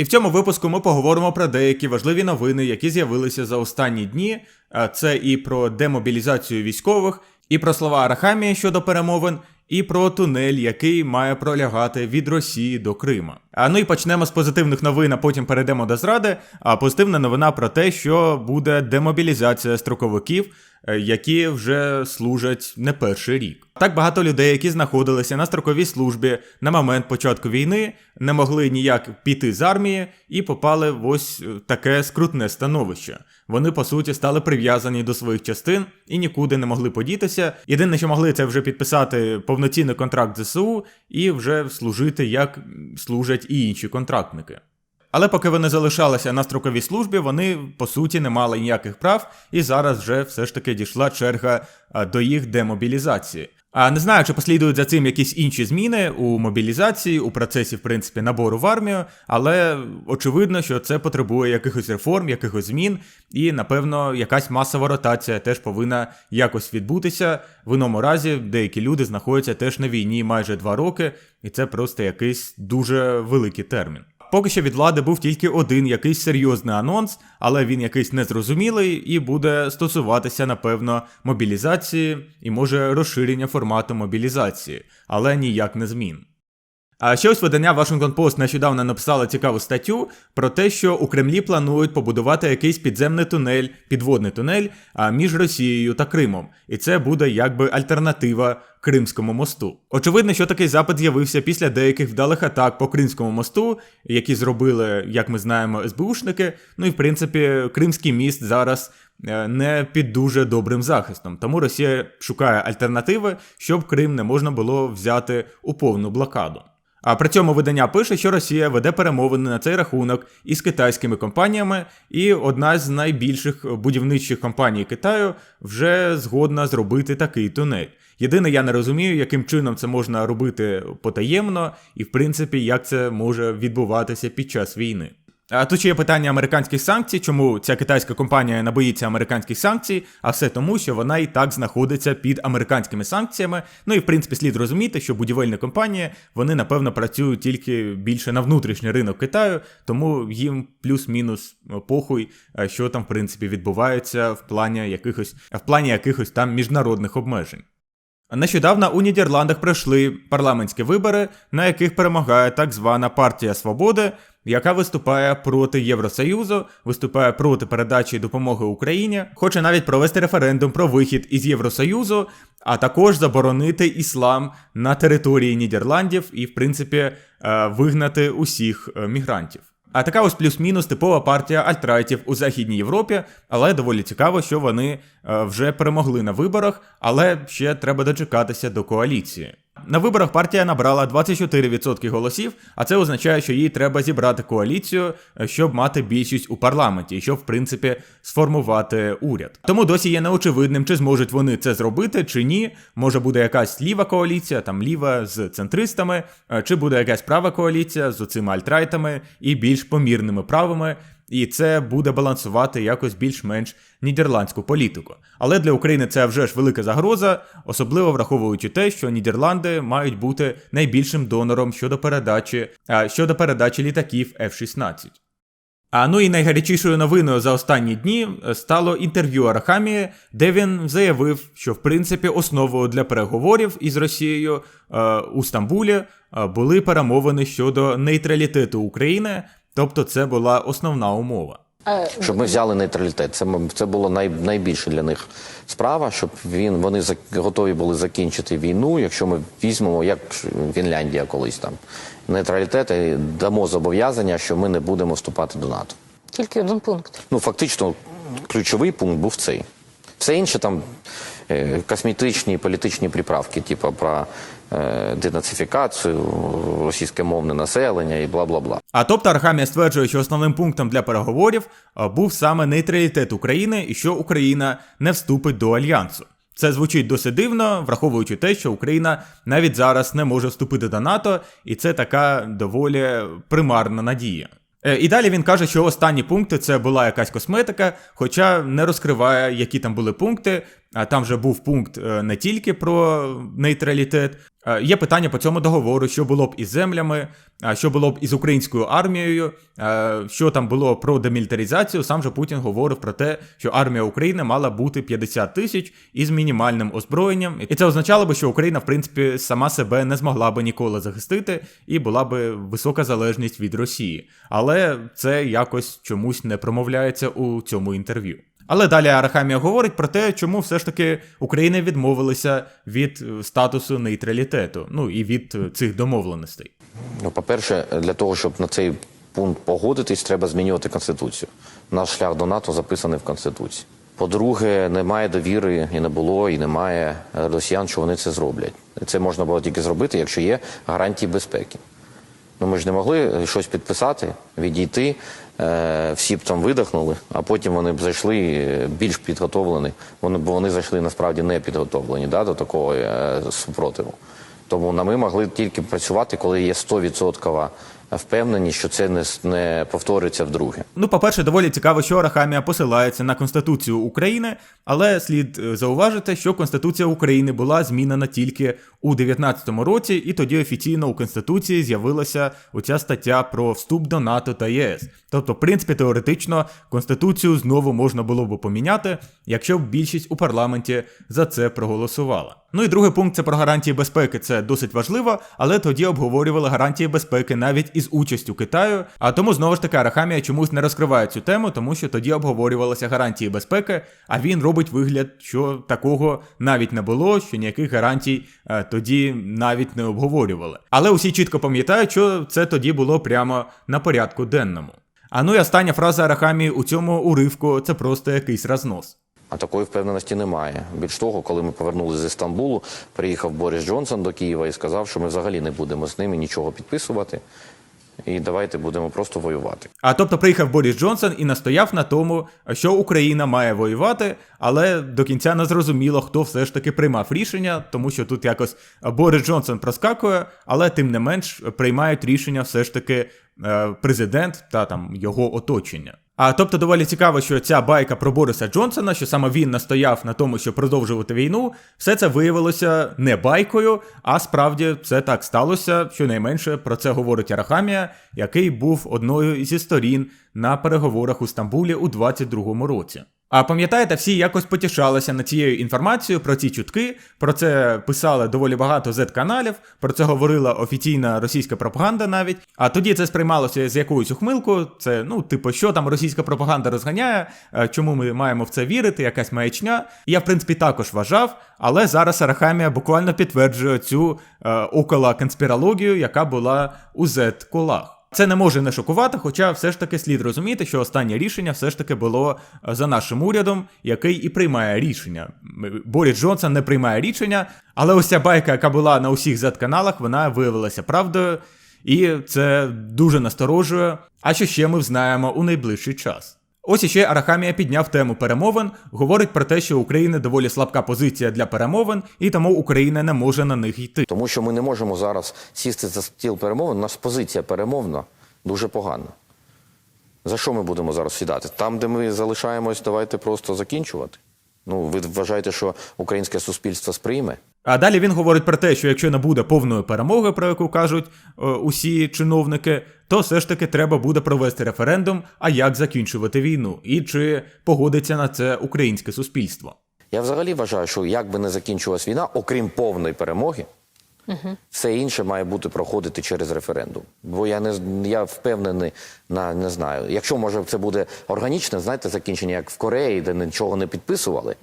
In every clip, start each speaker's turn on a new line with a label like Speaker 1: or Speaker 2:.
Speaker 1: І в цьому випуску ми поговоримо про деякі важливі новини, які з'явилися за останні дні. Це і про демобілізацію військових, і про слова Арахамії щодо перемовин, і про тунель, який має пролягати від Росії до Крима. А ну і почнемо з позитивних новин, а потім перейдемо до зради. А позитивна новина про те, що буде демобілізація строковиків, е, які вже служать не перший рік. Так багато людей, які знаходилися на строковій службі на момент початку війни, не могли ніяк піти з армії і попали в ось е, таке скрутне становище. Вони по суті стали прив'язані до своїх частин і нікуди не могли подітися. Єдине, що могли, це вже підписати повноцінний контракт ЗСУ і вже служити як служать і інші контрактники. Але поки вони залишалися на строковій службі, вони по суті не мали ніяких прав, і зараз вже все ж таки дійшла черга до їх демобілізації. А не знаю, чи послідують за цим якісь інші зміни у мобілізації, у процесі, в принципі, набору в армію, але очевидно, що це потребує якихось реформ, якихось змін, і напевно якась масова ротація теж повинна якось відбутися. В іному разі деякі люди знаходяться теж на війні майже два роки, і це просто якийсь дуже великий термін. Поки що від влади був тільки один якийсь серйозний анонс, але він якийсь незрозумілий і буде стосуватися, напевно, мобілізації і може розширення формату мобілізації, але ніяк не змін. А ще ось видання Washington Post нещодавно написало цікаву статтю про те, що у Кремлі планують побудувати якийсь підземний тунель, підводний тунель а, між Росією та Кримом, і це буде якби альтернатива Кримському мосту. Очевидно, що такий запит з'явився після деяких вдалих атак по Кримському мосту, які зробили, як ми знаємо, СБУшники. Ну і в принципі, Кримський міст зараз. е, Не під дуже добрим захистом, тому Росія шукає альтернативи, щоб Крим не можна було взяти у повну блокаду. А при цьому видання пише, що Росія веде перемовини на цей рахунок із китайськими компаніями, і одна з найбільших будівничих компаній Китаю вже згодна зробити такий тунель. Єдине, я не розумію, яким чином це можна робити потаємно, і в принципі, як це може відбуватися під час війни. А тут ще є питання американських санкцій, чому ця китайська компанія не боїться американських санкцій, а все тому, що вона і так знаходиться під американськими санкціями. Ну і в принципі слід розуміти, що будівельні компанії вони напевно працюють тільки більше на внутрішній ринок Китаю, тому їм плюс-мінус похуй, що там в принципі відбувається в плані якихось в плані якихось там міжнародних обмежень. Нещодавно у Нідерландах пройшли парламентські вибори, на яких перемагає так звана партія Свободи, яка виступає проти Євросоюзу, виступає проти передачі допомоги Україні, хоче навіть провести референдум про вихід із Євросоюзу, а також заборонити іслам на території Нідерландів і, в принципі, е, вигнати усіх е, мігрантів. А така ось плюс-мінус типова партія альтрайтів у Західній Європі, але доволі цікаво, що вони е, вже перемогли на виборах, але ще треба дочекатися до коаліції. На виборах партія набрала 24% голосів, а це означає, що їй треба зібрати коаліцію, е, щоб мати більшість у парламенті, і щоб, в принципі, сформувати уряд. Тому досі є неочевидним, чи зможуть вони це зробити, чи ні. Може буде якась ліва коаліція, там ліва з центристами, е, чи буде якась права коаліція з оцими альтрайтами і більш помірними правими. І це буде балансувати якось більш-менш нідерландську політику. Але для України це вже ж велика загроза, особливо враховуючи те, що Нідерланди мають бути найбільшим донором щодо передачі щодо передачі літаків F-16. А ну і найгарячішою новиною за останні дні е, стало інтерв'ю Арахамії, де він заявив, що в принципі основою для переговорів із Росією е, у Стамбулі е, були перемовини щодо нейтралітету України, тобто це була основна умова.
Speaker 2: Щоб ми взяли нейтралітет. Це, це було най, найбільше для них справа, щоб він, вони зак- готові були закінчити війну, якщо ми візьмемо, як Фінляндія колись там, нейтралітет і дамо зобов'язання, що ми не будемо вступати до НАТО.
Speaker 3: Тільки один пункт.
Speaker 2: Ну, фактично, ключовий пункт був цей. Все інше там е, косметичні політичні приправки, типу про е, денацифікацію, російськомовне населення і бла бла бла.
Speaker 1: А тобто Архамія стверджує, що основним пунктом для переговорів був саме нейтралітет України і що Україна не вступить до альянсу. Це звучить досить дивно, враховуючи те, що Україна навіть зараз не може вступити до НАТО, і це така доволі примарна надія. Е, І далі він каже, що останні пункти це була якась косметика, хоча не розкриває, які там були пункти. а там вже був пункт е, не тільки про нейтралітет. Е, Є питання по цьому договору, що було б із землями, що було б із українською армією, е, що там було про демілітаризацію. Сам же Путін говорив про те, що армія України мала бути 50 тисяч із мінімальним озброєнням, і це означало би, що Україна, в принципі, сама себе не змогла би ніколи захистити, і була би висока залежність від Росії. Але це якось чомусь не промовляється у цьому інтерв'ю. Але далі Арахамія говорить про те, чому все ж таки Україна відмовилася від е, статусу нейтралітету, ну і від е, цих домовленостей.
Speaker 2: Ну, по-перше, для того, щоб на цей пункт погодитись, треба змінювати Конституцію. Наш шлях до НАТО записаний в Конституції. По-друге, немає довіри і не було, і немає росіян, що вони це зроблять. Це можна було тільки зробити, якщо є гарантії безпеки. Ну, ми ж не могли щось підписати, відійти, всі б там видихнули, а потім вони б зайшли е, більш підготовлені. Бо вони зайшли насправді не підготовлені да, до такого е, супротиву. Тому ми могли тільки працювати, коли є 100% впевненість, що це не, не повториться вдруге.
Speaker 1: Ну, по-перше, доволі цікаво, що Арахамія посилається на Конституцію України, але слід е, зауважити, що Конституція України була змінена тільки у 19-му році, і тоді офіційно у Конституції з'явилася оця стаття про вступ до НАТО та ЄС. Тобто, в принципі, теоретично Конституцію знову можна було б поміняти, якщо б більшість у парламенті за це проголосувала. Ну і другий пункт це про гарантії безпеки. Це досить важливо, але тоді обговорювали гарантії безпеки навіть із участю Китаю. А тому знову ж таки Арахамія чомусь не розкриває цю тему, тому що тоді обговорювалися гарантії безпеки, а він робить вигляд, що такого навіть не було, що ніяких гарантій е, тоді навіть не обговорювали. Але усі чітко пам'ятають, що це тоді було прямо на порядку денному. А ну і остання фраза Арахамії у цьому уривку це просто якийсь рознос.
Speaker 2: А такої впевненості немає. Більш того, коли ми повернулися з Стамбулу, приїхав Борис Джонсон до Києва і сказав, що ми взагалі не будемо з ними нічого підписувати. І давайте будемо просто воювати.
Speaker 1: А тобто приїхав Борис Джонсон і настояв на тому, що Україна має воювати, але до кінця не зрозуміло, хто все ж таки приймав рішення, тому що тут якось Борис Джонсон проскакує, але тим не менш приймають рішення все ж таки е, президент та там його оточення. А тобто доволі цікаво, що ця байка про Бориса Джонсона, що саме він настояв на тому, щоб продовжувати війну, все це виявилося не байкою, а справді це так сталося. Щонайменше про це говорить Арахамія, який був одною зі сторін на переговорах у Стамбулі у 22-му році. А пам'ятаєте, всі якось потішалися над цією інформацією про ці чутки. Про це писали доволі багато Z-каналів, про це говорила офіційна російська пропаганда навіть. А тоді це сприймалося з якоюсь ухмилкою. Це ну, типу, що там російська пропаганда розганяє, е, чому ми маємо в це вірити, якась маячня. Я, в принципі, також вважав, але зараз Арахамія буквально підтверджує цю е, около яка була у Z-колах. Це не може не шокувати, хоча все ж таки слід розуміти, що останнє рішення все ж таки було е, за нашим урядом, який і приймає рішення. Борі Джонсон не приймає рішення, але ось ця байка, яка була на усіх Z-каналах, вона виявилася правдою, і це дуже насторожує. А що ще ми взнаємо у найближчий час. Ось іще Арахамія підняв тему перемовин, говорить про те, що України доволі слабка позиція для перемовин, і тому Україна не може на них йти.
Speaker 2: Тому що ми не можемо зараз сісти за стіл перемовин. У нас позиція перемовна дуже погана. За що ми будемо зараз сідати? Там, де ми залишаємось, давайте просто закінчувати. Ну, ви вважаєте, що українське суспільство сприйме?
Speaker 1: А далі він говорить про те, що якщо не буде повної перемоги, про яку кажуть е, усі чиновники, то все ж таки треба буде провести референдум, а як закінчувати війну, і чи погодиться на це українське суспільство.
Speaker 2: Я взагалі вважаю, що як би не закінчилась війна, окрім повної перемоги, все інше має бути проходити через референдум. Бо я не з- я впевнений на не знаю. Якщо може це буде органічне, знаєте, закінчення, як в Кореї, де нічого не підписували,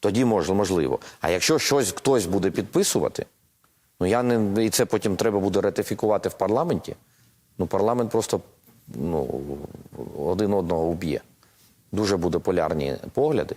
Speaker 2: тоді мож, можливо. А якщо щось хтось буде підписувати, ну я не і це потім треба буде ратифікувати в парламенті. Ну парламент просто ну, один одного уб'є. Дуже буде полярні погляди.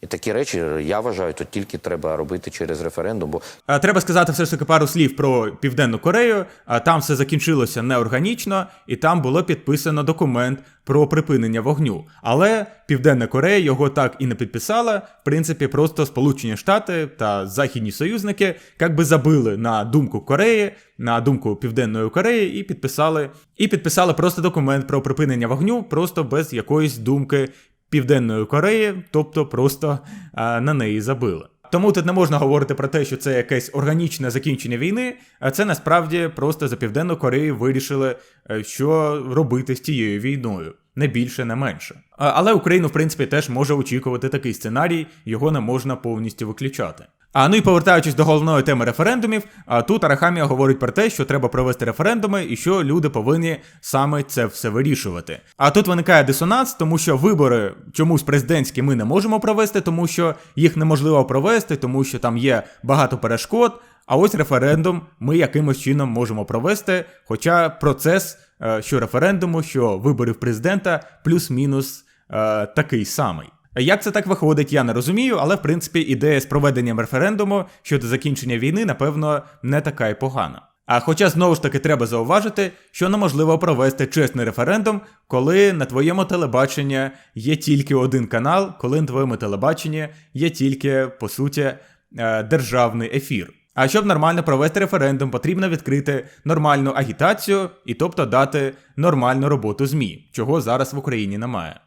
Speaker 2: І такі речі, я вважаю, то тільки треба робити через референдум. Бо
Speaker 1: Треба сказати все ж таки пару слів про Південну Корею. А Там все закінчилося неорганічно, і там було підписано документ про припинення вогню. Але Південна Корея його так і не підписала. В принципі, просто Сполучені Штати та західні союзники як би забили на думку Кореї, на думку Південної Кореї, і підписали, і підписали просто документ про припинення вогню, просто без якоїсь думки Південної Кореї, тобто просто а, на неї забили. Тому тут не можна говорити про те, що це якесь органічне закінчення війни, а це насправді просто за Південну Корею вирішили, е, що робити з тією війною. Не більше, не менше. Але Україну, в принципі, теж може очікувати такий сценарій, його не можна повністю виключати. А ну і повертаючись до головної теми референдумів, тут Арахамія говорить про те, що треба провести референдуми і що люди повинні саме це все вирішувати. А тут виникає дисонанс, тому що вибори чомусь президентські ми не можемо провести, тому що їх неможливо провести, тому що там є багато перешкод. А ось референдум ми якимось чином можемо провести. Хоча процес е, що референдуму, що виборів президента плюс-мінус е, такий самий. Як це так виходить, я не розумію, але в принципі ідея з проведенням референдуму щодо закінчення війни, напевно, не така й погана. А хоча знову ж таки треба зауважити, що неможливо провести чесний референдум, коли на твоєму телебаченні є тільки один канал, коли на твоєму телебаченні є тільки, по суті, е, державний ефір. А щоб нормально провести референдум, потрібно відкрити нормальну агітацію і тобто дати нормальну роботу ЗМІ, чого зараз в Україні немає.